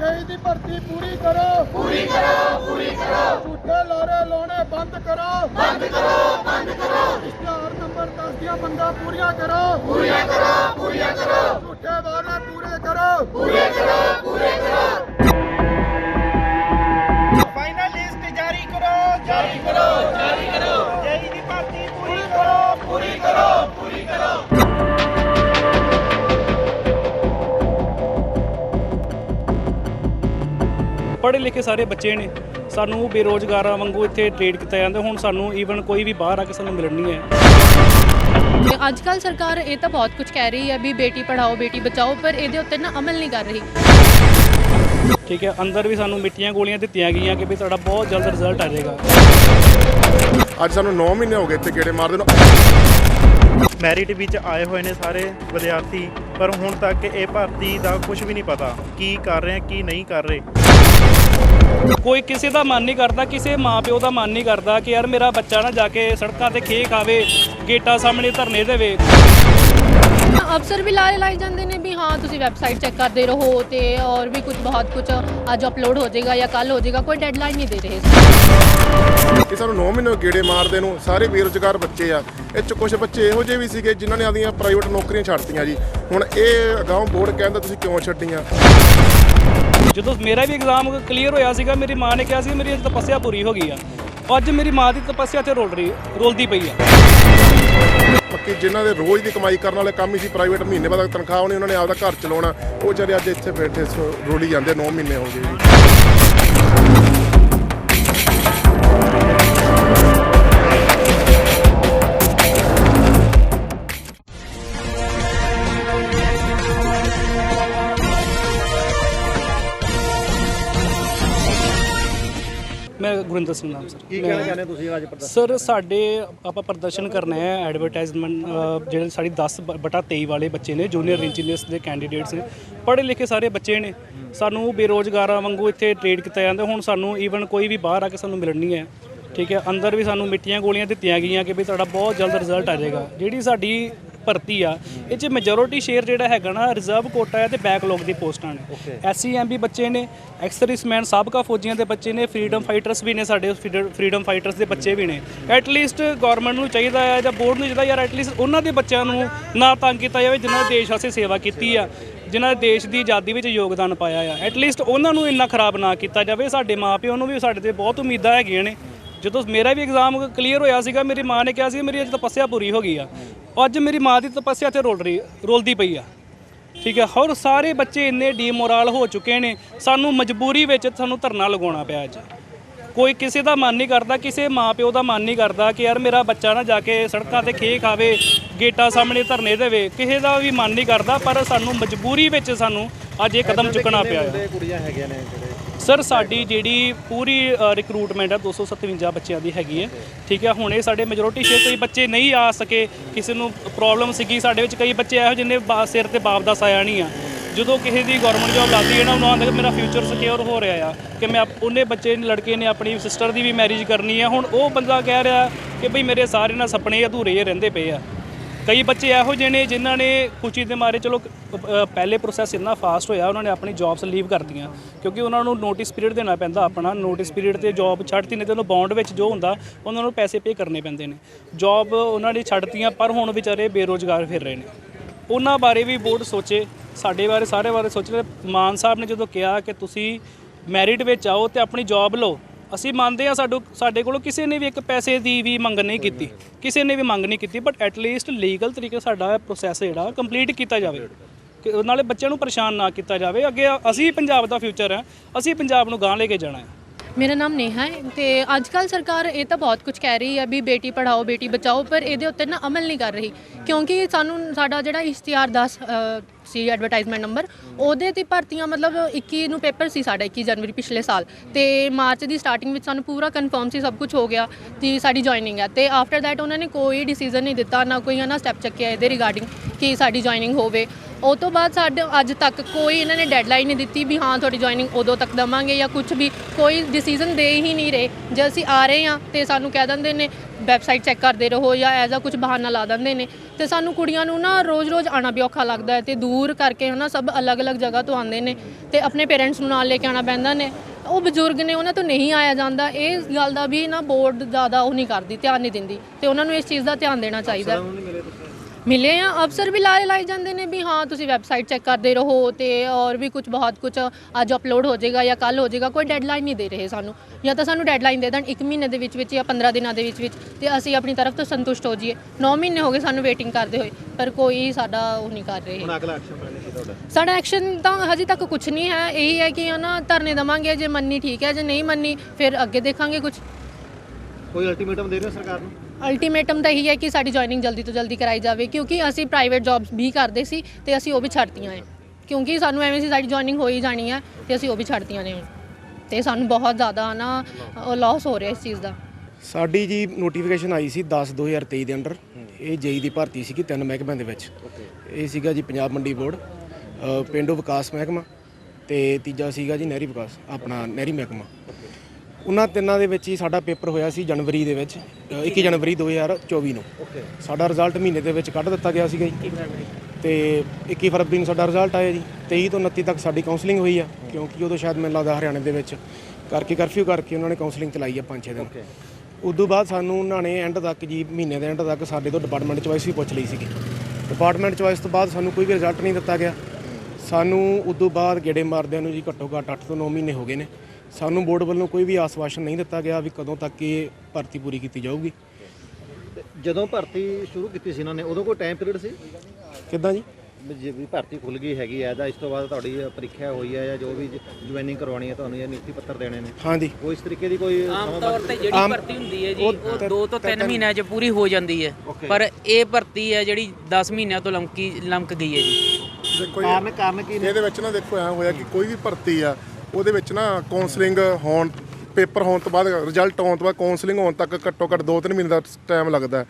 ਜੇਈ ਦੀ ਭਰਤੀ ਪੂਰੀ ਕਰੋ। ਪੂਰੀ ਕਰੋ ਪੂਰੀ ਕਰੋ। ਝੂਠੇ ਲਾਰੇ ਲਾਉਣੇ ਬੰਦ ਕਰੋ। ਬੰਦ ਕਰੋ ਬੰਦ ਕਰੋ। ਇਸ਼ਤਿਹਾਰ ਨੰਬਰ 10 ਦੀਆਂ ਬੰਦਾ ਪੂਰੀਆਂ ਕਰੋ। ਪੂਰੀਆਂ ਕਰੋ ਪੂਰੀਆਂ ਕਰੋ। ਝੂਠੇ ਵਾਅਦੇ ਪੂਰੇ ਕਰੋ। ਪੂਰੇ ਕਰੋ ਪੂਰੇ ਕਰੋ। ਲਿਖੇ ਸਾਰੇ ਬੱਚੇ ਨੇ। ਸਾਨੂੰ ਬੇਰੋਜ਼ਗਾਰਾਂ ਵਾਂਗੂ ਇੱਥੇ ਟ੍ਰੇਡ ਕੀਤਾ ਜਾਂਦਾ ਹੁਣ ਸਾਨੂੰ ਈਵਨ ਕੋਈ ਵੀ ਬਾਹਰ ਆ ਕੇ ਸਾਨੂੰ ਮਿਲਣ ਨਹੀਂ ਹੈ। ਅੱਜ ਕੱਲ ਸਰਕਾਰ ਇਹ ਤਾਂ ਬਹੁਤ ਕੁਝ ਕਹਿ ਰਹੀ ਹੈ ਵੀ ਬੇਟੀ ਪੜਾਓ ਬੇਟੀ ਬਚਾਓ ਪਰ ਇਹਦੇ ਉੱਤੇ ਨਾ ਅਮਲ ਨਹੀਂ ਕਰ ਰਹੀ। ਠੀਕ ਹੈ ਅੰਦਰ ਵੀ ਸਾਨੂੰ ਮਿੱਠੀਆਂ ਗੋਲੀਆਂ ਦਿੱਤੀਆਂ ਗਈਆਂ ਕਿ ਵੀ ਤੁਹਾਡਾ ਬਹੁਤ ਜਲਦ ਰਿਜ਼ਲਟ ਆ ਜਾਏਗਾ। ਅੱਜ ਸਾਨੂੰ 9 ਮਹੀਨੇ ਹੋ ਗਏ ਇੱਥੇ ਗੇੜੇ ਮਾਰਦੇ ਨੂੰ। ਮੈਰਿਟ ਵਿੱਚ ਆਏ ਹੋਏ ਨੇ ਸਾਰੇ ਵਿਦਿਆਰਥੀ ਪਰ ਹੁਣ ਤੱਕ ਇਹ ਭਰਤੀ ਦਾ ਕੁਝ ਵੀ ਨਹੀਂ ਪਤਾ ਕੀ ਕਰ ਰਹੇ ਆ ਕੀ ਨਹੀਂ ਕਰ ਰਹੇ। ਕੋਈ ਕਿਸੇ ਦਾ ਮਨ ਨਹੀਂ ਕਰਦਾ ਕਿਸੇ ਮਾਪਿਓ ਦਾ ਮਨ ਨਹੀਂ ਕਰਦਾ ਕਿ ਯਾਰ ਮੇਰਾ ਬੱਚਾ ਨਾ ਜਾ ਕੇ ਸੜਕਾਂ ਤੇ ਖੇ ਖਾਵੇ ਗੇਟਾਂ ਸਾਹਮਣੇ ਧਰਨੇ ਦੇਵੇ। ਅਫਸਰ ਵੀ ਲਾਏ ਲਾਈ ਜਾਂਦੇ ਨੇ ਵੀ ਹਾਂ ਤੁਸੀਂ ਵੈਬਸਾਈਟ ਚੈੱਕ ਕਰਦੇ ਰਹੋ ਤੇ ਔਰ ਵੀ ਕੁਝ ਬਹੁਤ ਕੁਝ ਅੱਜ ਅਪਲੋਡ ਹੋ ਜਾਏਗਾ ਜਾਂ ਕੱਲ ਹੋ ਜਾਏਗਾ ਕੋਈ ਡੈਡਲਾਈਨ ਨਹੀਂ ਦੇ ਰਹੇ। ਕਿ ਸਾਨੂੰ 9 ਮਹੀਨੇ ਗੇੜੇ ਮਾਰਦੇ ਨੂੰ ਸਾਰੇ ਬੇਰੁਜ਼ਗਾਰ ਬੱਚੇ ਆ। ਇਹ ਚ ਕੁਝ ਬੱਚੇ ਇਹੋ ਜਿਹੇ ਵੀ ਸੀਗੇ ਜਿਨ੍ਹਾਂ ਨੇ ਆਪਦੀਆਂ ਪ੍ਰਾਈਵੇਟ ਨੌਕਰੀਆਂ ਛੱਡਤੀਆਂ ਜੀ। ਹੁਣ ਇਹ ਅਗਾਊਂ ਬੋਰਡ ਕਹਿੰਦਾ ਤੁਸੀਂ ਕਿਉਂ ਛੱਡੀਆਂ? ਜਦੋਂ ਮੇਰਾ ਵੀ ਐਗਜ਼ਾਮ ਕਲੀਅਰ ਹੋਇਆ ਸੀਗਾ, ਮੇਰੀ ਮਾਂ ਨੇ ਕਿਹਾ ਸੀ, ਮੇਰੀ ਅੱਜ ਤਪੱਸਿਆ ਪੂਰੀ ਹੋ ਗਈ ਆ। ਅੱਜ ਮੇਰੀ ਮਾਂ ਦੀ ਤਪੱਸਿਆ ਤੇ ਰੋਲ ਰਹੀ ਰੋਲਦੀ ਪਈ ਆ। ਪੱਕੀ ਜਿਨ੍ਹਾਂ ਦੇ ਰੋਜ਼ ਦੀ ਕਮਾਈ ਕਰਨ ਵਾਲੇ ਕੰਮ ਹੀ ਸੀ ਪ੍ਰਾਈਵੇਟ ਮਹੀਨੇ ਬਾਅਦ ਤਨਖਾਹ ਹੋਣੀ ਉਹਨਾਂ ਨੇ ਆਪਦਾ ਘਰ ਚਲਾਉਣਾ। ਉਹ ਵਿਚਾਰੇ ਅੱਜ ਇੱਥੇ ਬੈਠੇ ਸੋ, ਰੋਲੀ ਜਾਂਦੇ 9 ਮਹੀਨੇ ਹੋ ਗਏ। ਗੁਰਿੰਦਰ ਸਿੰਘ ਨਾਮ ਸਰ। ਕੀ ਕਹਿਣਾ ਚਾਹੁੰਦੇ ਤੁਸੀਂ ਅੱਜ ਪ੍ਰਦਰਸ਼ਨ ਸਰ ਸਾਡੇ ਆਪਾਂ ਪ੍ਰਦਰਸ਼ਨ ਕਰਨਾ ਹੈ ਐਡਵਰਟਾਈਜ਼ਮੈਂਟ ਜਿਹੜੇ ਸਾਡੀ 10 ਬ- ਬਟਾ 23 ਵਾਲੇ ਬੱਚੇ ਨੇ ਜੂਨੀਅਰ ਇੰਜੀਨੀਅਰਸ ਦੇ ਕੈਂਡੀਡੇਟਸ ਨੇ ਪੜ੍ਹੇ ਲਿਖੇ ਸਾਰੇ ਬੱਚੇ ਨੇ। ਸਾਨੂੰ ਬੇਰੋਜ਼ਗਾਰਾਂ ਵਾਂਗੂ ਇੱਥੇ ਟ੍ਰੇਡ ਕੀਤਾ ਜਾਂਦਾ ਹੁਣ ਸਾਨੂੰ ਈਵਨ ਕੋਈ ਵੀ ਬਾਹਰ ਆ ਕੇ ਸਾਨੂੰ ਮਿਲਣ ਨਹੀਂ ਹੈ। ਠੀਕ ਹੈ ਅੰਦਰ ਵੀ ਸਾਨੂੰ ਮਿੱਠੀਆਂ ਗੋਲੀਆਂ ਦਿੱਤੀਆਂ ਗਈਆਂ ਕਿ ਵੀ ਤੁਹਾਡਾ ਬਹੁਤ ਜਲਦ ਰਿਜ਼ਲਟ ਆ ਜਾਏਗਾ। ਜਿਹੜੀ ਸਾਡੀ ਭਰਤੀ ਆ। ਇਹ ਚ ਮੈਜੋਰਿਟੀ ਸ਼ੇਅਰ ਜਿਹੜਾ ਹੈਗਾ ਨਾ ਰਿਜ਼ਰਵ ਕੋਟਾ ਹੈ ਤੇ ਬੈਕਲੌਗ ਦੀ ਪੋਸਟਾਂ ਨੇ। ਐਸਸੀ ਐਮਬੀ ਬੱਚੇ ਨੇ ਐਕਸਰਵਿਸਮੈਨ ਸਾਬਕਾ ਫੌਜੀਆਂ ਦੇ ਬੱਚੇ ਨੇ ਫਰੀडम ਫਾਈਟਰਸ ਵੀ ਨੇ ਸਾਡੇ ਫਰੀडम ਫਾਈਟਰਸ ਦੇ ਬੱਚੇ ਵੀ ਨੇ। ਐਟ ਲੀਸਟ ਗਵਰਨਮੈਂਟ ਨੂੰ ਚਾਹੀਦਾ ਆ ਜਾਂ ਬੋਰਡ ਨੂੰ ਚਾਹੀਦਾ ਯਾਰ ਐਟ ਲੀਸਟ ਉਹਨਾਂ ਦੇ ਬੱਚਿਆਂ ਨੂੰ ਨਾ ਤੰਗ ਕੀਤਾ ਜਾਵੇ ਜਿਨ੍ਹਾਂ ਨੇ ਦੇਸ਼ ਵਾਸਤੇ ਸੇਵਾ ਕੀਤੀ ਆ ਜਿਨ੍ਹਾਂ ਨੇ ਦੇਸ਼ ਦੀ ਆਜ਼ਾਦੀ ਵਿੱਚ ਯੋਗਦਾਨ ਪਾਇਆ ਆ। ਐਟ ਲੀਸਟ ਉਹਨਾਂ ਨੂੰ ਇੰਨਾ ਖਰਾਬ ਨਾ ਕੀਤਾ ਜਾਵੇ ਸਾਡੇ ਮਾਪਿਓ ਨੂੰ ਵੀ ਸਾਡੇ ਤੇ ਬਹੁਤ ਉਮੀਦਾਂ ਹੈਗੀਆਂ ਨੇ। ਜਦੋਂ ਮੇਰਾ ਵੀ ਐਗਜ਼ਾਮ ਕਲੀਅਰ ਹੋਇਆ ਸੀਗਾ ਮੇਰੀ ਮਾਂ ਨੇ ਕਿਹਾ ਸੀ ਮੇਰੀ ਅੱਜ ਤਪੱਸਿਆ ਪੂਰੀ ਹੋ ਗਈ ਆ। ਅੱਜ ਮੇਰੀ ਮਾਂ ਦੀ ਤਪੱਸਿਆ ਤੇ ਰੋਲ ਰਹੀ ਰੋਲਦੀ ਪਈ ਆ। ਠੀਕ ਹੈ ਹੋਰ ਸਾਰੇ ਬੱਚੇ ਇੰਨੇ ਡੀਮੋਰਲ ਹੋ ਚੁੱਕੇ ਨੇ ਸਾਨੂੰ ਮਜਬੂਰੀ ਵਿੱਚ ਸਾਨੂੰ ਧਰਨਾ ਲਗਾਉਣਾ ਪਿਆ ਅੱਜ। ਕੋਈ ਕਿਸੇ ਦਾ ਮਨ ਨਹੀਂ ਕਰਦਾ ਕਿਸੇ ਮਾਪਿਓ ਦਾ ਮਨ ਨਹੀਂ ਕਰਦਾ ਕਿ ਯਾਰ ਮੇਰਾ ਬੱਚਾ ਨਾ ਜਾ ਕੇ ਸੜਕਾਂ ਤੇ ਖੇ ਖਾਵੇ ਗੇਟਾਂ ਸਾਹਮਣੇ ਧਰਨੇ ਦੇਵੇ। ਕਿਸੇ ਦਾ ਵੀ ਮਨ ਨਹੀਂ ਕਰਦਾ ਪਰ ਸਾਨੂੰ ਮਜਬੂਰੀ ਵਿੱਚ ਸਾਨੂੰ ਅੱਜ ਇਹ ਕਦਮ ਚੁੱਕਣਾ ਪਿਆ ਹੈ ਕੁੜੀਆਂ ਹੈਗੀਆਂ ਨੇ ਜਿਹੜੇ ਸਰ, ਸਾਡੀ ਜਿਹੜੀ ਪੂਰੀ ਰਿਕਰੂਟਮੈਂਟ ਹੈ 257 ਬੱਚਿਆਂ ਦੀ ਹੈਗੀ ਹੈ ਠੀਕ ਹੈ ਹੁਣ ਇਹ ਸਾਡੇ ਮੈਜੋਰਿਟੀ ਸ਼ੇਅਰ ਕੋਈ ਬੱਚੇ ਨਹੀਂ ਆ ਸਕੇ। ਕਿਸੇ ਨੂੰ ਪ੍ਰੋਬਲਮ ਸੀਗੀ, ਸਾਡੇ ਵਿੱਚ ਕਈ ਬੱਚੇ ਇਹੋ ਜਿਹਨੇ ਬਾ- ਸਿਰ ਤੇ ਬਾਪ ਦਾ ਸਾਇਆ ਨਹੀਂ ਆ। ਜਦੋਂ ਕਿਸੇ ਦੀ ਗਵਰਨਮੈਂਟ ਜੌਬ ਲੱਗਦੀ ਹੈ ਨਾ, ਉਹਨਾਂ ਆਉਂਦਾ ਮੇਰਾ ਫਿਊਚਰ ਸਿਕਿਉਰ ਹੋ ਰਿਹਾ ਆ, ਕਿ ਮੈਂ ਉਹਨੇ ਬੱਚੇ ਨੇ ਲੜਕੇ ਨੇ ਆਪਣੀ ਸਿਸਟਰ ਦੀ ਵੀ ਮੈਰਿਜ ਕਰਨੀ ਹੈ ਹੁਣ ਉਹ ਬੰਦਾ ਕਹਿ ਰਿਹਾ ਕਿ ਭਈ ਮੇਰੇ ਸਾਰੇ ਨਾਲ ਸੁਪਨੇ ਅਧੂਰੇ ਜਿਹੇ ਰਹਿੰਦੇ ਪਏ ਆ। ਕਈ ਬੱਚੇ ਇਹੋ ਜਿਹੇ ਨੇ ਜਿਨ੍ਹਾਂ ਨੇ ਖੁਸ਼ੀ ਦੇ ਮਾਰੇ ਚਲੋ ਅ, ਪਹਿਲੇ ਪ੍ਰੋਸੈਸ ਇੰਨਾ ਫਾਸਟ ਹੋਇਆ ਉਹਨਾਂ ਨੇ ਆਪਣੀ ਜੌਬਸ ਲੀਵ ਕਰਤੀਆਂ ਕਿਉਂਕਿ ਉਹਨਾਂ ਨੂੰ ਨੋਟਿਸ ਪੀਰੀਅਡ ਦੇਣਾ ਪੈਂਦਾ ਆਪਣਾ ਨੋਟਿਸ ਪੀਰੀਅਡ ਤੇ ਜੌਬ ਛੱਡਤੀ ਨਹੀਂ ਤੇ ਉਹਨੂੰ ਬੌਂਡ ਵਿੱਚ ਜੋ ਹੁੰਦਾ ਉਹਨਾਂ ਨੂੰ ਪੈਸੇ ਪੇ ਕਰਨੇ ਪੈਂਦੇ ਨੇ। ਜੌਬ ਉਹਨਾਂ ਨੇ ਛੱਡਤੀਆਂ ਪਰ ਹੁਣ ਵਿਚਾਰੇ ਬੇਰੋਜ਼ਗਾਰ ਫਿਰ ਰਹੇ ਨੇ। ਉਹਨਾਂ ਬਾਰੇ ਵੀ ਬੋਰਡ ਸੋਚੇ ਸਾਡੇ ਬਾਰੇ ਸਾਰੇ ਬਾਰੇ ਸੋਚੇ ਮਾਨ ਸਾਹਿਬ ਨੇ ਜਦੋਂ ਕਿਹਾ ਕਿ ਤੁਸੀਂ ਮੈਰਿਟ ਵਿੱਚ ਆਓ ਤੇ ਆਪਣੀ ਜੌਬ ਲਓ ਅਸੀਂ ਮੰਨਦੇ ਆ ਸਾਡੋ ਸਾਡੇ ਕੋਲੋਂ ਕਿਸੇ ਨੇ ਵੀ ਇੱਕ ਪੈਸੇ ਦੀ ਵੀ ਮੰਗ ਨਹੀਂ ਕੀਤੀ। ਕਿਸੇ ਨੇ ਵੀ ਮੰਗ ਨਹੀਂ ਕੀਤੀ ਬਟ ਐਟ ਲੀਸਟ ਲੀਗਲ ਤਰੀਕੇ ਸਾਡਾ ਪ੍ਰੋਸੈਸ ਜਿਹੜਾ ਕੰਪਲੀਟ ਕੀਤਾ ਜਾਵੇ। ਕਿ ਨਾਲੇ ਬੱਚਿਆਂ ਨੂੰ ਪਰੇਸ਼ਾਨ ਨਾ ਕੀਤਾ ਜਾਵੇ। ਅੱਗੇ ਅਸੀਂ ਪੰਜਾਬ ਦਾ ਫਿਊਚਰ ਹੈ ਅਸੀਂ ਪੰਜਾਬ ਨੂੰ ਗਾਂ ਲੈ ਕੇ ਜਾਣਾ ਹੈ। ਮੇਰਾ ਨਾਮ ਨੇਹਾ ਹੈ ਤੇ ਅੱਜ ਕੱਲ ਸਰਕਾਰ ਇਹ ਤਾਂ ਬਹੁਤ ਕੁਝ ਕਹਿ ਰਹੀ ਹੈ ਵੀ ਬੇਟੀ ਪੜਾਓ ਬੇਟੀ ਬਚਾਓ ਪਰ ਇਹਦੇ ਉੱਤੇ ਨਾ ਅਮਲ ਨਹੀਂ ਕਰ ਰਹੀ ਕਿਉਂਕਿ ਸਾਨੂੰ ਸਾਡਾ ਜਿਹੜਾ ਇਸ਼ਤਿਹਾਰ 10 ਅ, ਸੀ ਐਡਵਰਟਾਈਜ਼ਮੈਂਟ ਨੰਬਰ ਉਹਦੇ ਤੇ ਭਰਤੀਆਂ ਮਤਲਬ 21 ਨੂੰ ਪੇਪਰ ਸੀ ਸਾਡਾ 21 ਜਨਵਰੀ ਪਿਛਲੇ ਸਾਲ ਤੇ ਮਾਰਚ ਦੀ ਸਟਾਰਟਿੰਗ ਵਿੱਚ ਸਾਨੂੰ ਪੂਰਾ ਕਨਫਰਮ ਸੀ ਸਭ ਕੁਝ ਹੋ ਗਿਆ ਕਿ ਸਾਡੀ ਜੁਆਇਨਿੰਗ ਹੈ ਤੇ ਆਫਟਰ ਥੈਟ ਉਹਨਾਂ ਨੇ ਕੋਈ ਡਿਸੀਜਨ ਨਹੀਂ ਦਿੱਤਾ ਨਾ ਕੋਈ ਨਾ ਸਟੈਪ ਚੱਕਿਆ ਇਹਦੇ ਰਿਗਾਰਡਿੰਗ ਕਿ ਸਾਡੀ ਜੁਆਇਨਿੰਗ ਹੋਵੇ। ਉਹ ਤੋਂ ਬਾਅਦ ਸਾਡੇ ਅੱਜ ਤੱਕ ਕੋਈ ਇਹਨਾਂ ਨੇ ਡੈਡਲਾਈਨ ਨਹੀਂ ਦਿੱਤੀ ਵੀ ਹਾਂ, ਤੁਹਾਡੀ ਜੁਆਇਨਿੰਗ ਉਦੋਂ ਤੱਕ ਦਵਾਂਗੇ ਜਾਂ ਕੁਝ ਵੀ। ਕੋਈ ਡਿਸੀਜਨ ਦੇ ਹੀ ਨਹੀਂ ਰਹੇ। ਜੇ ਅਸੀਂ ਆ ਰਹੇ ਹਾਂ ਤੇ ਸਾਨੂੰ ਕਹਿ ਦਿੰਦੇ ਨੇ ਵੈਬਸਾਈਟ ਚੈੱਕ ਕਰਦੇ ਰਹੋ ਜਾਂ ਐਜ਼ ਆ ਕੁਝ ਬਹਾਨਾ ਲਾ ਦਿੰਦੇ ਨੇ। ਤੇ ਸਾਨੂੰ ਕੁੜੀਆਂ ਨੂੰ ਨਾ ਰੋਜ਼-ਰੋਜ਼ ਆਣਾ ਵੀ ਔਖਾ ਲੱਗਦਾ ਹੈ ਤੇ ਦੂਰ ਕਰਕੇ ਹਨਾ ਸਭ ਅਲੱਗ-ਅਲੱਗ ਜਗ੍ਹਾ ਤੋਂ ਆਉਂਦੇ ਨੇ ਤੇ ਆਪਣੇ ਪੇਰੈਂਟਸ ਨੂੰ ਨਾਲ ਲੈ ਕੇ ਆਉਣਾ ਪੈਂਦਾ ਨੇ। ਉਹ ਬਜ਼ੁਰਗ ਨੇ ਉਹਨਾਂ ਤੋਂ ਨਹੀਂ ਆਇਆ ਜਾਂਦਾ। ਇਹ ਗੱਲ ਦਾ ਵੀ ਨਾ ਬੋਰਡ ਜ਼ਿਆਦਾ ਉਹ ਨਹੀਂ ਕਰਦੀ, ਧਿਆਨ ਨਹੀਂ ਦਿੰਦੀ ਤੇ ਉਹਨਾਂ ਨੂੰ ਇਸ ਚੀਜ਼ ਦਾ ਧਿਆਨ ਦੇਣਾ ਚਾਹੀਦਾ। ਮਿਲੇ ਆ ਅਫਸਰ ਵੀ ਲਾਏ ਲਾਏ ਜਾਂਦੇ ਨੇ ਵੀ ਹਾਂ ਤੁਸੀਂ ਵੈਬਸਾਈਟ ਚੈੱਕ ਕਰਦੇ ਰਹੋ ਤੇ ਔਰ ਵੀ ਕੁਝ ਬਹੁਤ ਕੁਝ ਅੱਜ ਅਪਲੋਡ ਹੋ ਜਾਏਗਾ ਜਾਂ ਕੱਲ ਹੋ ਜਾਏਗਾ ਕੋਈ ਡੈਡਲਾਈਨ ਨਹੀਂ ਦੇ ਰਹੇ ਸਾਨੂੰ। ਜਾਂ ਤਾਂ ਸਾਨੂੰ ਡੈਡਲਾਈਨ ਦੇ ਦੇਣ 1 ਮਹੀਨੇ ਦੇ ਵਿੱਚ ਵਿੱਚ ਜਾਂ 15 ਦਿਨਾਂ ਦੇ ਵਿੱਚ ਵਿੱਚ ਤੇ ਅਸੀਂ ਆਪਣੀ ਤਰਫ ਤੋਂ ਸੰਤੁਸ਼ਟ ਹੋ ਜਾਈਏ। 9 ਮਹੀਨੇ ਹੋ ਗਏ ਸਾਨੂੰ ਵੇਟਿੰਗ ਕਰਦੇ ਹੋਏ ਪਰ ਕੋਈ ਸਾਡਾ ਉਹ ਨਹੀਂ ਕਰ ਰਹੇ। ਅਗਲਾ ਐਕਸ਼ਨ ਪਲਾਨ ਕੀ ਤੁਹਾਡਾ? ਸਾਡਾ ਐਕਸ਼ਨ ਤਾਂ ਹਜੇ ਤੱਕ ਕੁਝ ਨਹੀਂ ਹੈ ਇਹੀ ਹੈ ਕਿ ਨਾ ਧਰਨੇ ਦਵਾਂਗੇ ਜੇ ਮੰਨੀ ਠੀਕ ਹੈ ਜੇ ਨਹੀਂ ਮੰਨੀ ਫਿਰ ਅੱਗੇ ਦੇਖਾਂਗੇ ਕੁਝ ਕੋਈ ਅਲਟੀਮੇਟਮ ਦੇ ਰਹੇ ਹੋ ਸਰਕਾਰ ਨੂੰ? ਅਲਟੀਮੇਟਮ ਤਾਂ ਇਹੀ ਹੈ ਕਿ ਸਾਡੀ ਜੁਆਇਨਿੰਗ ਜਲਦੀ ਤੋਂ ਜਲਦੀ ਕਰਾਈ ਜਾਵੇ ਕਿਉਂਕਿ ਅਸੀਂ ਪ੍ਰਾਈਵੇਟ ਜੌਬਸ ਵੀ ਕਰਦੇ ਸੀ ਤੇ ਅਸੀਂ ਉਹ ਵੀ ਛੱਡਤੀਆਂ ਹੈ ਕਿਉਂਕਿ ਸਾਨੂੰ ਐਵੇਂ ਸੀ ਸਾਡੀ ਜੁਆਇਨਿੰਗ ਹੋ ਹੀ ਜਾਣੀ ਹੈ ਤੇ ਅਸੀਂ ਉਹ ਵੀ ਛੱਡਤੀਆਂ ਨੇ। ਹੁਣ ਤੇ ਸਾਨੂੰ ਬਹੁਤ ਜ਼ਿਆਦਾ ਨਾ ਲਾਸ ਹੋ ਰਿਹਾ ਇਸ ਚੀਜ਼ ਦਾ। ਸਾਡੀ ਜੀ ਨੋਟੀਫਿਕੇਸ਼ਨ ਆਈ ਸੀ 10 2023 ਦੇ ਅੰਡਰ ਇਹ ਜੇਈ ਦੀ ਭਰਤੀ ਸੀਗੀ ਤਿੰਨ ਮਹਿਕਮਿਆਂ ਦੇ ਵਿੱਚ। ਇਹ ਸੀਗਾ ਜੀ ਪੰਜਾਬ ਮੰਡੀ ਬੋਰਡ ਅ, ਪਿੰਡੂ ਵਿਕਾਸ ਮਹਿਕਮਾ ਤੇ ਤੀਜਾ ਸੀਗਾ ਜੀ ਨਹਿਰੀ ਵਿਕਾਸ ਆਪਣਾ ਨਹਿਰੀ ਮਹਿਕਮਾ। ਉਹਨਾਂ ਤਿੰਨਾਂ ਦੇ ਵਿੱਚ ਹੀ ਸਾਡਾ ਪੇਪਰ ਹੋਇਆ ਸੀ ਜਨਵਰੀ ਦੇ ਵਿੱਚ ਅ, 21 ਜਨਵਰੀ 2024 ਨੂੰ। ਸਾਡਾ ਰਿਜ਼ਲਟ ਮਹੀਨੇ ਦੇ ਵਿੱਚ ਕੱਢ ਦਿੱਤਾ ਗਿਆ ਸੀਗਾ ਜੀ। ਤੇ 21 ਫਰਵਰੀ ਨੂੰ ਸਾਡਾ ਰਿਜ਼ਲਟ ਆਇਆ ਜੀ। 23 ਤੋਂ 29 ਤੱਕ ਸਾਡੀ ਕਾਉਂਸਲਿੰਗ ਹੋਈ ਆ ਕਿਉਂਕਿ ਉਦੋਂ ਸ਼ਾਇਦ ਮੈਨੂੰ ਲੱਗਦਾ ਹਰਿਆਣੇ ਦੇ ਵਿੱਚ ਕਰਕੇ ਕਰਫਿਊ ਕਰਕੇ ਉਹਨਾਂ ਨੇ ਕਾਉਂਸਲਿੰਗ ਚਲਾਈ ਆ 5-6 ਦਿਨ। ਉਦੋਂ ਬਾਅਦ ਸਾਨੂੰ ਉਹਨਾਂ ਨੇ ਐਂਡ ਤੱਕ ਜੀ ਮਹੀਨੇ ਦੇ ਐਂਡ ਤੱਕ ਸਾਡੇ ਤੋਂ ਡਿਪਾਰਟਮੈਂਟ ਚੋਇਸ ਵੀ ਪੁੱਛ ਲਈ ਸੀਗੀ। ਡਿਪਾਰਟਮੈਂਟ ਚੋਇਸ ਤੋਂ ਬਾਅਦ ਸਾਨੂੰ ਕੋਈ ਵੀ ਰਿਜ਼ਲਟ ਨਹੀਂ ਦਿੱਤਾ ਗਿਆ। ਸਾਨੂੰ ਉਦੋਂ ਬਾਅਦ ਗੇੜੇ ਮਾਰਦਿਆਂ ਨੂੰ ਜੀ ਘੱਟੋ ਘੱਟ 8 ਤੋਂ 9 ਮਹੀਨੇ ਹੋ ਗਏ ਨੇ। ਸਾਨੂੰ ਬੋਰਡ ਵੱਲੋਂ ਕੋਈ ਵੀ ਆਸਵਾਸ਼ਨ ਨਹੀਂ ਦਿੱਤਾ ਗਿਆ ਵੀ ਕਦੋਂ ਤੱਕ ਇਹ ਭਰਤੀ ਪੂਰੀ ਕੀਤੀ ਜਾਊਗੀ। ਤੇ ਜਦੋਂ ਭਰਤੀ ਸ਼ੁਰੂ ਕੀਤੀ ਸੀ ਇਹਨਾਂ ਨੇ ਉਦੋਂ ਕੋਈ ਟਾਈਮ ਪੀਰੀਅਡ ਸੀ? ਕਿੱਦਾਂ ਜੀ? ਵੀ ਜੇ ਵੀ ਭਰਤੀ ਖੁੱਲ ਗਈ ਹੈਗੀ ਹੈ ਜਾਂ ਇਸ ਤੋਂ ਬਾਅਦ ਤੁਹਾਡੀ ਪ੍ਰੀਖਿਆ ਹੋਈ ਹੈ ਜਾਂ ਜੋ ਵੀ ਜੁਆਇਨਿੰਗ ਕਰਵਾਉਣੀ ਹੈ ਤੁਹਾਨੂੰ ਜਾਂ ਨਿਯੁਕਤੀ ਪੱਤਰ ਦੇਣੇ ਨੇ। ਹਾਂਜੀ। ਕੋਈ ਇਸ ਤਰੀਕੇ ਦੀ ਕੋਈ ਆਮ ਤੌਰ ਤੇ ਜਿਹੜੀ ਭਰਤੀ ਹੁੰਦੀ ਹੈ ਜੀ ਉਹ ਉਹ ਤ- 2 ਤੋਂ 3 ਮਹੀਨਿਆਂ 'ਚ ਪੂਰੀ ਹੋ ਜਾਂਦੀ ਹੈ। ਪਰ ਇਹ ਭਰਤੀ ਹੈ ਜਿਹੜੀ 10 ਮਹੀਨਿਆਂ ਤੋਂ ਲੰਕੀ ਲੰਕ ਗਈ ਹੈ ਜੀ। ਦੇਖੋ ਕਾਰਨ ਕਾਰਨ ਕੀ ਨੇ? ਇਹਦੇ ਵਿੱਚ ਨਾ ਦੇਖੋ ਐ ਹੋਇਆ ਕਿ ਕੋਈ ਵੀ ਭਰਤੀ ਆ ਉਹਦੇ ਵਿੱਚ ਨਾ ਕਾਉਂਸਲਿੰਗ ਹੋਣ ਪੇਪਰ ਹੋਣ ਤੋਂ ਬਾਅਦ ਰਿਜ਼ਲਟ ਆਉਣ ਤੋਂ ਬਾਅਦ ਕਾਉਂਸਲਿੰਗ ਹੋਣ ਤੱਕ ਘੱਟੋ ਘੱਟ 2-3 ਮਹੀਨੇ ਦਾ ਟਾਈਮ ਲੱਗਦਾ ਹੈ।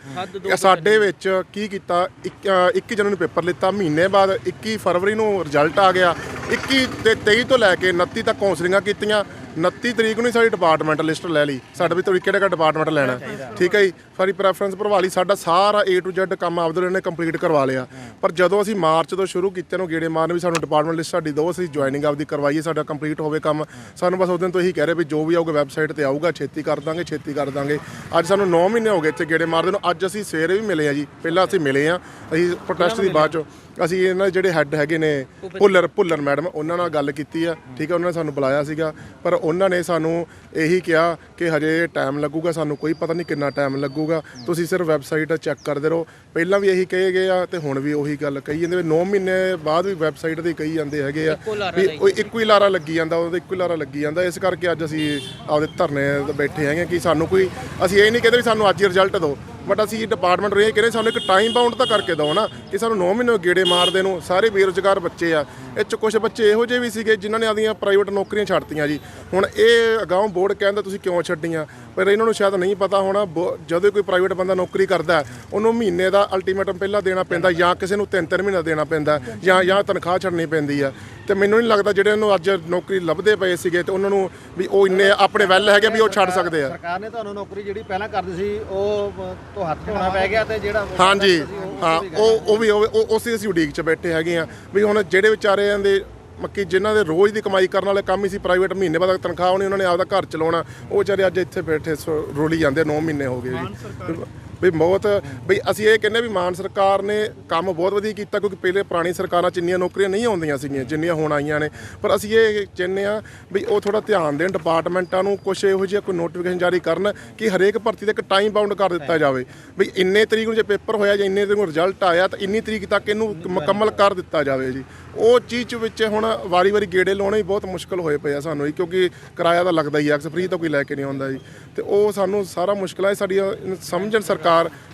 ਇਹ ਸਾਡੇ ਵਿੱਚ ਕੀ ਕੀਤਾ ਇੱਕ- ਅ, 21 ਜਨਵਰੀ ਨੂੰ ਪੇਪਰ ਲਿੱਤਾ ਮਹੀਨੇ ਬਾਅਦ 21 ਫਰਵਰੀ ਨੂੰ ਰਿਜ਼ਲਟ ਆ ਗਿਆ। 21 ਤੇ 23 ਤੋਂ ਲੈ ਕੇ 29 ਤੱਕ ਕਾਉਂਸਲਿੰਗਾਂ ਕੀਤੀਆਂ। 29 ਤਰੀਕ ਨੂੰ ਹੀ ਸਾਡੀ ਡਿਪਾਰਟਮੈਂਟ ਲਿਸਟ ਲੈ ਲਈ। ਸਾਡੇ ਵੀ ਤੁਸੀਂ ਕਿਹੜਾ ਕਿਹੜਾ ਡਿਪਾਰਟਮੈਂਟ ਲੈਣਾ। ਠੀਕ ਹੈ ਜੀ? ਸਾਡੀ ਪ੍ਰੈਫਰੈਂਸ ਭਰਵਾ ਲਈ। ਸਾਡਾ ਸਾਰਾ A to Z ਕੰਮ ਆਪਦੇ ਨੇ ਕੰਪਲੀਟ ਕਰਵਾ ਲਿਆ। ਪਰ ਜਦੋਂ ਅਸੀਂ ਮਾਰਚ ਤੋਂ ਸ਼ੁਰੂ ਕੀਤੇ ਨੂੰ ਗੇੜੇ ਮਾਰਨ ਵੀ ਸਾਨੂੰ ਡਿਪਾਰਟਮੈਂਟ ਲਿਸਟ ਸਾਡੀ ਦਿਓ ਅਸੀਂ ਜੁਆਇਨਿੰਗ ਆਪਦੀ ਕਰਵਾਈਏ ਸਾਡਾ ਕੰਪਲੀਟ ਹੋਵੇ ਕੰਮ। ਸਾਨੂੰ ਬਸ ਉਸ ਦਿਨ ਤੋਂ ਇਹੀ ਕਹਿ ਰਹੇ ਵੀ ਜੋ ਵੀ ਆਊਗਾ ਵੈਬਸਾਈਟ ਤੇ ਆਊਗਾ ਛੇਤੀ ਕਰ ਦਾਂਗੇ ਛੇਤੀ ਕਰ ਦਾਂਗੇ। ਅੱਜ ਸਾਨੂੰ 9 ਮਹੀਨੇ ਹੋ ਗਏ ਇੱਥੇ ਗੇੜੇ ਮਾਰਦੇ ਨੂੰ। ਅੱਜ ਅਸੀਂ ਸਵੇਰੇ ਵੀ ਮਿਲੇ ਆ ਜੀ। ਪਹਿਲਾਂ ਅਸੀਂ ਮਿਲੇ ਆ। ਅਸੀਂ ਪ੍ਰੋਟੈਸਟ ਦੀ ਬਾਅਦ ਚ ਅਸੀਂ ਇਹਨਾਂ ਦੇ ਜਿਹੜੇ ਹੈੱਡ ਹੈਗੇ ਨੇ ਭੁੱਲਰ ਭੁੱਲਰ ਮੈਡਮ ਉਹਨਾਂ ਨਾਲ ਗੱਲ ਕੀਤੀ ਆ। ਠੀਕ ਹੈ ਉਹਨਾਂ ਨੇ ਸਾਨੂੰ ਬੁਲਾਇਆ ਸੀਗਾ। ਪਰ ਉਹਨਾਂ ਨੇ ਸਾਨੂੰ ਇਹੀ ਕਿਹਾ ਕਿ ਹਜੇ ਟਾਈਮ ਲੱਗੂਗਾ ਸਾਨੂੰ ਕੋਈ ਪਤਾ ਨਹੀਂ ਕਿੰਨਾ ਟਾਈਮ ਲੱਗੂਗਾ। ਤੁਸੀਂ ਸਿਰਫ ਵੈਬਸਾਈਟ ਚੈੱਕ ਕਰਦੇ ਰਹੋ। ਪਹਿਲਾਂ ਵੀ ਇਹੀ ਕਹੇ ਗਏ ਆ ਤੇ ਹੁਣ ਵੀ ਉਹੀ ਗੱਲ ਕਹੀ ਜਾਂਦੇ ਵੀ 9 ਮਹੀਨੇ ਬਾਅਦ ਵੀ ਵੈਬਸਾਈਟ ਤੇ ਕਹੀ ਜਾਂਦੇ ਹੈਗੇ ਆ ਵੀ ਉਹ ਇੱਕੋ ਹੀ ਲਾਰਾ ਲੱਗੀ ਜਾਂਦਾ ਉਹਦੇ ਇੱਕੋ ਹੀ ਲਾਰਾ ਲੱਗੀ ਜਾਂਦਾ। ਇਸ ਕਰਕੇ ਅੱਜ ਅਸੀਂ ਆਪਦੇ ਧਰਨੇ ਬੈਠੇ ਹੈਗੇ ਕਿ ਸਾਨੂੰ ਕੋਈ ਅਸੀਂ ਇਹ ਨਹੀਂ ਕਹਿੰਦੇ ਵੀ ਸਾਨੂੰ ਅੱਜ ਹੀ ਰਿਜ਼ਲਟ ਦਿਓ। ਬਟ ਅਸੀਂ ਡਿਪਾਰਟਮੈਂਟ ਰਹੇ, ਕਹਿੰਦੇ ਸਾਨੂੰ ਇੱਕ ਟਾਈਮ ਬਾਉਂਡ ਤਾਂ ਕਰਕੇ ਦਿਓ ਨਾ ਕਿ ਸਾਨੂੰ 9 ਮਹੀਨੇ ਗੇੜੇ ਮਾਰਦੇ ਨੂੰ, ਸਾਰੇ ਬੇਰੁਜ਼ਗਾਰ ਬੱਚੇ ਆ। ਇਹ ਚ ਕੁਝ ਬੱਚੇ ਇਹੋ ਜਿਹੇ ਵੀ ਸੀਗੇ ਜਿਨ੍ਹਾਂ ਨੇ ਆਪਦੀਆਂ ਪ੍ਰਾਈਵੇਟ ਨੌਕਰੀਆਂ ਛੱਡਤੀਆਂ ਜੀ। ਹੁਣ ਇਹ ਅਗਾਉਂ ਬੋਰਡ ਕਹਿੰਦਾ ਤੁਸੀਂ ਕਿਉਂ ਛੱਡੀਆਂ? ਪਰ ਇਹਨਾਂ ਨੂੰ ਸ਼ਾਇਦ ਨਹੀਂ ਪਤਾ ਹੋਣਾ, ਬੋ- ਜਦੋਂ ਕੋਈ ਪ੍ਰਾਈਵੇਟ ਬੰਦਾ ਨੌਕਰੀ ਕਰਦਾ ਉਹਨੂੰ ਮਹੀਨੇ ਦਾ ਅਲਟੀਮੇਟਮ ਪਹਿਲਾਂ ਦੇਣਾ ਪੈਂਦਾ ਜਾਂ ਕਿਸੇ ਨੂੰ 3-3 ਮਹੀਨਾ ਦੇਣਾ ਪੈਂਦਾ ਜਾਂ ਜਾਂ ਤਨਖਾਹ ਛੱਡਣੀ ਪੈਂਦੀ ਆ ਤੇ ਮੈਨੂੰ ਨਹੀਂ ਲੱਗਦਾ ਜਿਹੜੇ ਨੂੰ ਅੱਜ ਨੌਕਰੀ ਲੱਭਦੇ ਪਏ ਸੀਗੇ ਤੇ ਉਹਨਾਂ ਨੂੰ ਵੀ ਉਹ ਇੰਨੇ ਆਪਣੇ ਵੈਲ ਹੈਗੇ ਵੀ ਉਹ ਛੱਡ ਸਕਦੇ ਆ। ਸਰਕਾਰ ਨੇ ਤੁਹਾਨੂੰ ਨੌਕਰੀ ਜਿਹੜੀ ਪਹਿਲਾਂ ਕਰਦੀ ਸੀ, ਉਹ ਤੋਂ ਹੱਥ ਧੋਣਾ ਪੈ ਗਿਆ ਤੇ ਜਿਹੜਾ ਹਾਂਜੀ ਹਾਂ ਉਹ ਉਹ ਵੀ ਉਹ ਉਸੇ ਅਸੀਂ ਉਡੀਕ 'ਚ ਬੈਠੇ ਹੈਗੇ ਆ ਵੀ ਹੁਣ ਜਿਹੜੇ ਵਿਚਾਰਿਆਂ ਦੇ ਮੱਕੀ ਜਿਨ੍ਹਾਂ ਦੇ ਰੋਜ਼ ਦੀ ਕਮਾਈ ਕਰਨ ਵਾਲੇ ਕੰਮ ਹੀ ਸੀ ਪ੍ਰਾਈਵੇਟ ਮਹੀਨੇ ਬਾਅਦ ਤਨਖਾਹ ਹੋਣੀ ਉਹਨਾਂ ਨੇ ਆਪਦਾ ਘਰ ਚਲਾਉਣਾ ਉਹ ਵਿਚਾਰੇ ਅੱਜ ਇੱਥੇ ਬੈਠੇ ਰੋਲੀ ਜਾਂਦੇ 9 ਮਹੀਨੇ ਹੋ ਗਏ ਜੀ। ਵੀ ਬਹੁਤ ਵੀ ਅਸੀਂ ਇਹ ਕਹਿੰਦੇ ਵੀ ਮਾਨ ਸਰਕਾਰ ਨੇ ਕੰਮ ਬਹੁਤ ਵਧੀਆ ਕੀਤਾ ਕਿਉਂਕਿ ਪਹਿਲੇ ਪੁਰਾਣੀ ਸਰਕਾਰਾਂ 'ਚ ਇੰਨੀਆਂ ਨੌਕਰੀਆਂ ਨਹੀਂ ਆਉਂਦੀਆਂ ਸੀਗੀਆਂ ਜਿੰਨੀਆਂ ਹੁਣ ਆਈਆਂ ਨੇ। ਪਰ ਅਸੀਂ ਇਹ ਚਾਹੁੰਦੇ ਆ ਵੀ ਉਹ ਥੋੜਾ ਧਿਆਨ ਦੇਣ ਡਿਪਾਰਟਮੈਂਟਾਂ ਨੂੰ ਕੁਝ ਇਹੋ ਜਿਹਾ ਕੋਈ ਨੋਟੀਫਿਕੇਸ਼ਨ ਜਾਰੀ ਕਰਨ ਕਿ ਹਰੇਕ ਭਰਤੀ ਤੇ ਇੱਕ ਟਾਈਮ ਬਾਉਂਡ ਕਰ ਦਿੱਤਾ ਜਾਵੇ। ਵੀ ਇੰਨੇ ਤਰੀਕ ਨੂੰ ਜੇ ਪੇਪਰ ਹੋਇਆ ਜਾਂ ਇੰਨੇ ਤਰੀਕ ਨੂੰ ਰਿਜ਼ਲਟ ਆਇਆ ਤਾਂ ਇੰਨੀ ਤਰੀਕ ਤੱਕ ਇਹਨੂੰ ਮੁਕੰਮਲ ਕਰ ਦਿੱਤਾ ਜਾਵੇ ਜੀ। ਉਹ ਚੀਜ਼ ਚ ਵਿੱਚ ਹੁਣ ਵਾਰੀ-ਵਾਰੀ ਗੇੜੇ ਲਾਉਣੇ ਹੀ ਬਹੁਤ ਮੁਸ਼ਕਲ ਹੋਏ ਪਏ ਆ ਸਾਨੂੰ ਜੀ ਕਿਉਂਕਿ ਕਿਰਾਇਆ ਤਾਂ ਲੱਗਦਾ ਹੀ ਆ ਫ੍ਰੀ ਤਾਂ ਕੋਈ ਲੈ ਕੇ ਨਹੀਂ ਆਉਂਦਾ ਜੀ। ਤੇ ਉਹ ਸਾਨੂੰ ਸਾਰਾ ਮੁਸ਼ਕਲਾਂ ਸਾਡੀ ਸਮਝਣ ਸਰਕਾਰ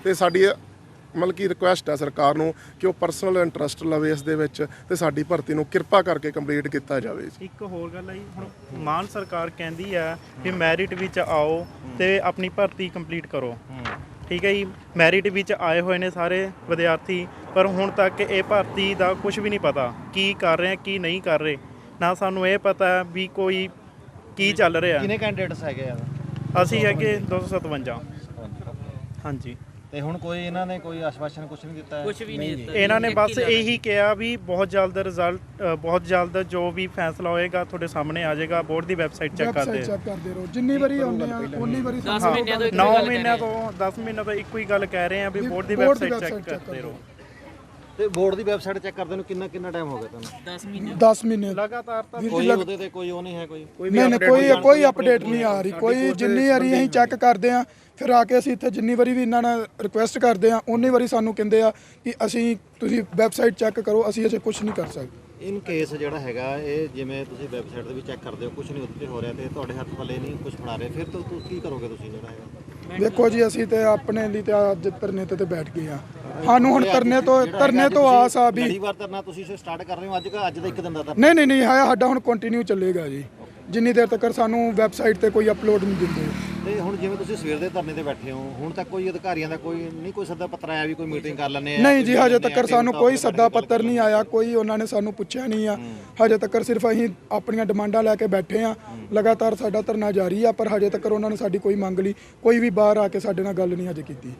ਤੇ ਸਾਡੀ ਮਤਲਬ ਕਿ ਰਿਕੁਐਸਟ ਹੈ ਸਰਕਾਰ ਨੂੰ ਕਿ ਉਹ ਪਰਸਨਲ ਇੰਟਰਸਟ ਲਵੇ ਇਸ ਦੇ ਵਿੱਚ ਤੇ ਸਾਡੀ ਭਰਤੀ ਨੂੰ ਕਿਰਪਾ ਕਰਕੇ ਕੰਪਲੀਟ ਕੀਤਾ ਜਾਵੇ। ਇੱਕ ਹੋਰ ਗੱਲ ਹੈ ਜੀ ਹੁਣ ਮਾਨ ਸਰਕਾਰ ਕਹਿੰਦੀ ਆ ਕਿ ਮੈਰਿਟ ਵਿੱਚ ਆਓ ਤੇ ਆਪਣੀ ਭਰਤੀ ਕੰਪਲੀਟ ਕਰੋ। ਠੀਕ ਹੈ ਜੀ ਮੈਰਿਟ ਵਿੱਚ ਆਏ ਹੋਏ ਨੇ ਸਾਰੇ ਵਿਦਿਆਰਥੀ ਪਰ ਹੁਣ ਤੱਕ ਇਹ ਭਰਤੀ ਦਾ ਕੁਝ ਵੀ ਨਹੀਂ ਪਤਾ ਕੀ ਕਰ ਰਹੇ ਆ ਕੀ ਨਹੀਂ ਕਰ ਰਹੇ। ਨਾ ਸਾਨੂੰ ਇਹ ਪਤਾ ਹੈ ਵੀ ਕੋਈ ਕੀ ਚੱਲ ਰਿਹਾ। ਕਿੰਨੇ ਕੈਂਡੀਡੇਟਸ ਹੈਗੇ ਆ? ਅਸੀਂ ਹੈਗੇ 257 ਹਾਂਜੀ। ਤੇ ਹੁਣ ਕੋਈ ਇਹਨਾਂ ਨੇ ਕੋਈ ਆਸ਼ਵਾਸਨ ਕੁਝ ਨਹੀਂ ਦਿੱਤਾ? ਹੈ ਕੁਝ ਵੀ ਨਹੀਂ ਦਿੱਤਾ। ਇਹਨਾਂ ਨੇ ਬਸ ਇਹੀ ਕਿਹਾ ਵੀ ਬਹੁਤ ਜਲਦ ਰਿਜ਼ਲਟ ਬਹੁਤ ਜਲਦ ਜੋ ਵੀ ਫੈਸਲਾ ਹੋਏਗਾ ਤੁਹਾਡੇ ਸਾਹਮਣੇ ਆ ਜਾਏਗਾ। ਬੋਰਡ ਦੀ ਵੈਬਸਾਈਟ ਚੈੱਕ ਕਰਦੇ ਵੈਬਸਾਈਟ ਚੈੱਕ ਕਰਦੇ ਰਹੋ। ਜਿੰਨੀ ਵਾਰੀ ਆਉਂਦੇ ਆ ਉਨੀ ਵਾਰੀ 10 ਮਹੀਨਿਆਂ ਤੋਂ ਇੱਕ 9 ਗੱਲ ਕਹਿ ਮਹੀਨਿਆਂ ਰਹੇ। ਤੋਂ 10 ਮਹੀਨਿਆਂ ਤੋਂ ਇੱਕੋ ਹੀ ਗੱਲ ਕਹਿ ਰਹੇ ਆ ਵੀ ਬੋਰਡ ਦੀ ਵੈਬਸਾਈਟ website ਚੈੱਕ check ਕਰਦੇ ਰਹੋ। ਤੇ ਬੋਰਡ ਦੀ ਵੈਬਸਾਈਟ ਚੈੱਕ ਕਰਦੇ ਨੂੰ ਕਿੰਨਾ ਕਿੰਨਾ ਟਾਈਮ ਹੋ ਗਿਆ ਤੁਹਾਨੂੰ? 10 ਮਹੀਨੇ। 10 ਮਹੀਨੇ। ਲਗਾਤਾਰ ਤਾਂ ਕੋਈ ਉਹਦੇ ਤੇ ਕੋਈ ਉਹ ਨਹੀਂ ਹੈ ਕੋਈ? ਨਹੀਂ ਨਹੀਂ ਕੋਈ ਕੋਈ ਅਪਡੇਟ ਨਹੀਂ ਆ ਰਹੀ। ਕੋਈ ਜਿੰਨੀ ਵਾਰੀ ਅਸੀਂ ਚੈੱਕ ਕਰਦੇ ਆ ਫਿਰ ਆ ਕੇ ਅਸੀਂ ਇੱਥੇ ਜਿੰਨੀ ਵਾਰੀ ਵੀ ਇਹਨਾਂ ਨਾਲ ਰਿਕੁਐਸਟ ਕਰਦੇ ਆ ਉਨੀ ਵਾਰੀ ਸਾਨੂੰ ਕਹਿੰਦੇ ਆ ਕਿ ਅਸੀਂ ਤੁਸੀਂ ਵੈਬਸਾਈਟ ਚੈੱਕ ਕਰੋ ਅਸੀਂ ਅਜੇ ਕੁਝ ਨਹੀਂ ਕਰ ਸਕਦੇ। ਇਨ ਕੇਸ ਜਿਹੜਾ ਹੈਗਾ ਇਹ ਜਿਵੇਂ ਤੁਸੀਂ ਵੈਬਸਾਈਟ ਤੇ ਵੀ ਚੈੱਕ ਕਰਦੇ ਹੋ ਕੁਝ ਨਹੀਂ ਉੱਤੇ ਹੋ ਰਿਹਾ ਤੇ ਤੁਹਾਡੇ ਹੱਥ ਪੱਲੇ ਨਹੀਂ ਕੁਝ ਬਣਾ ਰਹੇ ਫਿਰ ਤੋਂ ਤੁਸੀਂ ਕੀ ਕਰੋਗੇ ਤੁਸੀਂ ਜਿਹੜਾ ਹੈਗਾ? ਵੇਖੋ ਜੀ ਅਸੀਂ ਤੇ ਆਪਣੇ ਲਈ ਤੇ ਅੱਜ ਧਰਨੇ ਤੇ ਤੇ ਬੈਠ ਗਏ ਆ ਸਾਨੂੰ ਹੁਣ ਧਰਨੇ ਤੋਂ ਧਰਨੇ ਤੋਂ ਆਸ ਆ ਵੀ ਵਾਰ ਧਰਨਾ ਤੁਸੀਂ ਸਟਾਰਟ ਕਰ ਰਹੇ ਹੋ ਅੱਜ ਅੱਜ ਦਾ ਇੱਕ ਦਿਨ ਦਾ ਧਰਨਾ। ਨਹੀਂ ਨਹੀਂ ਨਹੀਂ ਹੈ ਸਾਡਾ ਹੁਣ ਕੰਟੀਨਿਊ ਚੱਲੇਗਾ ਜੀ। ਜਿੰਨੀ ਦੇਰ ਤੱਕ ਸਾਨੂੰ ਵੈਬਸਾਈਟ ਤੇ ਕੋਈ ਅਪਲੋਡ ਨਹੀਂ ਦਿੰਦੇ। ਤੇ ਹੁਣ ਜਿਵੇਂ ਤੁਸੀਂ ਸਵੇਰ ਦੇ ਧਰਨੇ ਤੇ ਬੈਠੇ ਹੋ ਹੁਣ ਤੱਕ ਕੋਈ ਅਧਿਕਾਰੀਆਂ ਦਾ ਕੋਈ ਨਹੀਂ ਕੋਈ ਸੱਦਾ ਪੱਤਰ ਆਇਆ ਵੀ ਕੋਈ ਮੀਟਿੰਗ ਕਰ ਲੈਣੇ ਆ ਨਹੀਂ ਜੀ ਹਜੇ ਤੱਕ ਸਾਨੂੰ ਕੋਈ ਸੱਦਾ ਪੱਤਰ ਨਹੀਂ ਆਇਆ ਕੋਈ ਉਹਨਾਂ ਨੇ ਸਾਨੂੰ ਪੁੱਛਿਆ ਨਹੀਂ ਆ। ਹਜੇ ਤੱਕ ਸਿਰਫ ਅਸੀਂ ਆਪਣੀਆਂ ਡਿਮਾਂਡਾਂ ਲੈ ਕੇ ਬੈਠੇ ਆ। ਲਗਾਤਾਰ ਸਾਡਾ ਧਰਨਾ ਜਾਰੀ ਆ ਪਰ ਹਜੇ ਤੱਕ ਉਹਨਾਂ ਨੇ ਸਾਡੀ ਕੋਈ ਮੰਗ ਲਈ ਕੋਈ ਵੀ ਬਾਹਰ ਆ ਕੇ ਸਾਡੇ ਨਾਲ ਗੱਲ ਨਹੀਂ ਹਜੇ ਕੀਤੀ।